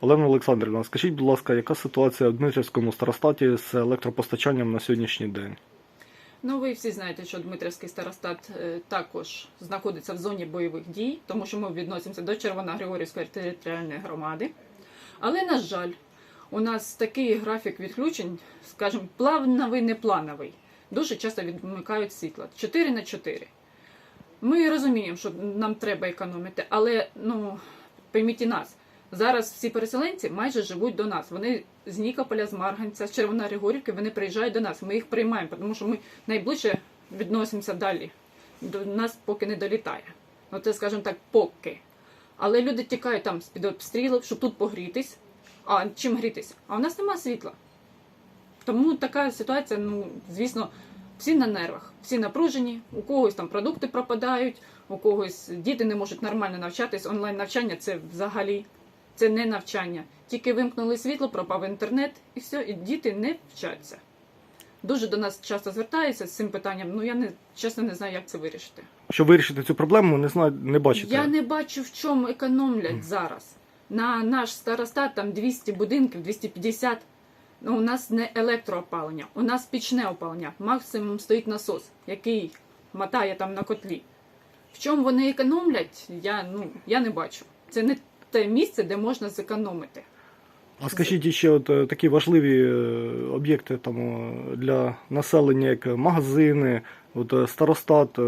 Олена Олександрівна, скажіть, будь ласка, яка ситуація в Дмитрівському старостаті з електропостачанням на сьогоднішній день? Ну, ви всі знаєте, що Дмитрівський старостат е, також знаходиться в зоні бойових дій, тому що ми відносимося до Червоногригорівської територіальної громади. Але, на жаль, у нас такий графік відключень, скажімо, плановий, неплановий. Дуже часто відмикають світло 4 на 4. Ми розуміємо, що нам треба економити, але ну, пойміть і нас. Зараз всі переселенці майже живуть до нас. Вони з Нікополя, з Марганця, з Червоногригорівки, вони приїжджають до нас. Ми їх приймаємо, тому що ми найближче відносимося далі. До нас поки не долітає. Ну це, скажімо так, поки. Але люди тікають там з-під обстрілів, щоб тут погрітись. А чим грітись? А у нас нема світла. Тому така ситуація, ну, звісно, всі на нервах, всі напружені, у когось там продукти пропадають, у когось діти не можуть нормально навчатись. Онлайн навчання це взагалі це не навчання. Тільки вимкнули світло, пропав інтернет, і все, і діти не вчаться. Дуже до нас часто звертаються з цим питанням. Ну я не чесно не знаю, як це вирішити. Щоб вирішити цю проблему, не знаю, не бачите. Я не бачу, в чому економлять зараз. На наш старостат там 200 будинків, 250. Ну, у нас не електроопалення, у нас пічне опалення. Максимум стоїть насос, який мотає там на котлі. В чому вони економлять, я, ну, я не бачу. Це не те місце, де можна зекономити. А скажіть ще от е, такі важливі е, об'єкти там е, для населення, як магазини, от старостат,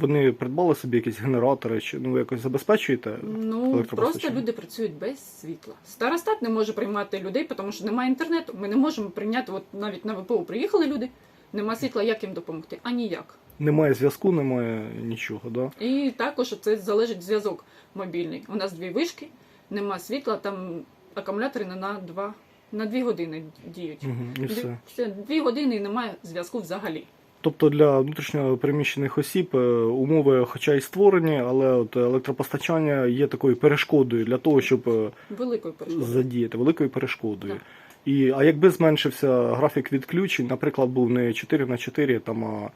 вони придбали собі якісь генератори, чи ну ви якось забезпечуєте? Ну, просто люди працюють без світла. Старостат не може приймати людей, тому що немає інтернету. Ми не можемо прийняти, от навіть на ВПО приїхали люди, нема світла, як їм допомогти? А ніяк. Немає зв'язку, немає нічого, да? І також це залежить зв'язок мобільний. У нас дві вишки, нема світла, там акумулятори на- два на дві години діють. Угу, і Дві, все. все, дві години і немає зв'язку взагалі. Тобто для внутрішньо переміщених осіб е, умови, хоча й створені, але от електропостачання є такою перешкодою для того, щоб е, Великою перешкодою. задіяти великою перешкодою. Так. І, а якби зменшився графік відключень, наприклад, був не 4 на 4, там, а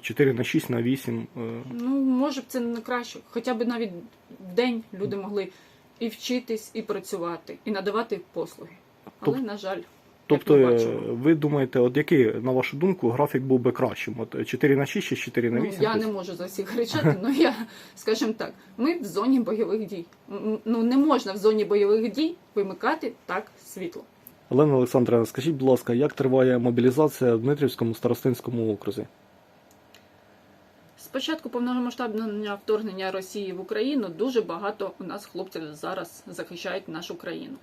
4 на 6 на 8. е, Ну, може б це не краще. Хоча б навіть в день люди могли і вчитись, і працювати, і надавати послуги. Але, Тоб- на жаль, Тобто, як ми е, бачимо. ви думаєте, от який, на вашу думку, графік був би кращим? От 4 на 6 чи 4 на Ну, я Тобто- не можу за всіх кричати, але я, скажімо так, ми в зоні бойових дій. Ну не можна в зоні бойових дій вимикати так світло. Олена Олександровна, скажіть, будь ласка, як триває мобілізація в Дмитрівському старостинському окрузі? З початку повномасштабного вторгнення Росії в Україну дуже багато у нас хлопців зараз захищають нашу країну.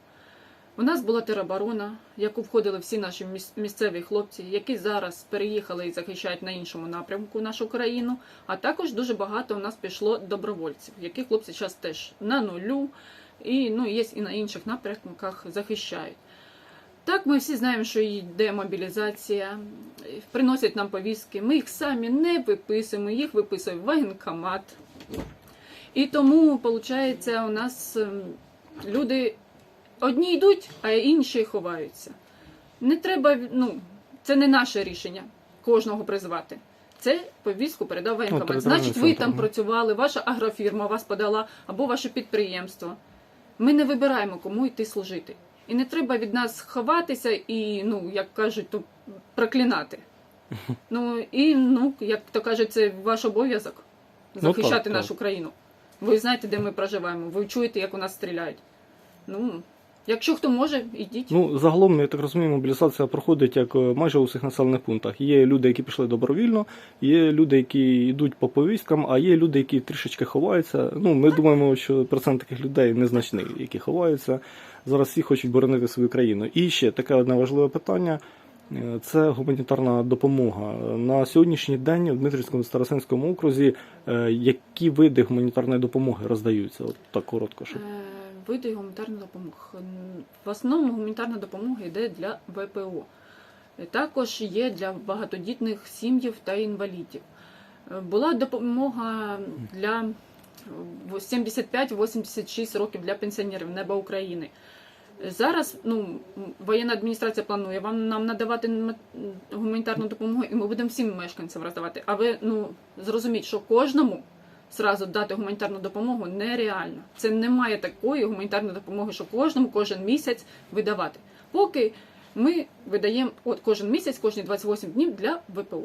У нас була тероборона, яку входили всі наші місцеві хлопці, які зараз переїхали і захищають на іншому напрямку нашу країну. А також дуже багато у нас пішло добровольців, які хлопці зараз теж на нулю і ну є і на інших напрямках захищають. Так, ми всі знаємо, що йде мобілізація, приносять нам повістки. Ми їх самі не виписуємо, їх виписує воєнкомат. І тому, виходить, у нас ем, люди одні йдуть, а інші ховаються. Не треба, ну, це не наше рішення кожного призвати. Це повістку передав воєнкомат. територіальний Значить, ви там працювали, ваша агрофірма вас подала або ваше підприємство. Ми не вибираємо, кому йти служити. І не треба від нас ховатися і, ну, як кажуть, то проклинати. Ну і ну, як то кажуть, це ваш обов'язок захищати так, так. нашу країну. Ви знаєте, де ми проживаємо, ви чуєте, як у нас стріляють. Ну, якщо хто може, ідіть. Ну, загалом, я так розумію, мобілізація проходить як е, майже у всіх населених пунктах. Є люди, які пішли добровільно, є люди, які йдуть по повісткам, а є люди, які трішечки ховаються. Ну, ми думаємо, що процент таких людей незначний, які ховаються. Зараз всі хочуть боронити свою країну. І ще таке одне важливе питання. Це гуманітарна допомога. На сьогоднішній день в Дмитрівському старосинському окрузі е, які види гуманітарної допомоги роздаються? От так коротко, щоб Е, Види гуманітарної допомоги. В основному гуманітарна допомога йде для ВПО. Е, Також є для багатодітних сім'їв та інвалідів. Була допомога для е, 75-86 років для пенсіонерів Неба України. Зараз ну, воєнна адміністрація планує вам нам надавати гуманітарну допомогу, і ми будемо всім мешканцям роздавати. А ви ну, зрозуміть, що кожному зразу дати гуманітарну допомогу нереально. Це немає такої гуманітарної допомоги, що кожному кожен місяць видавати. Поки ми видаємо от кожен місяць, кожні 28 днів для ВПО.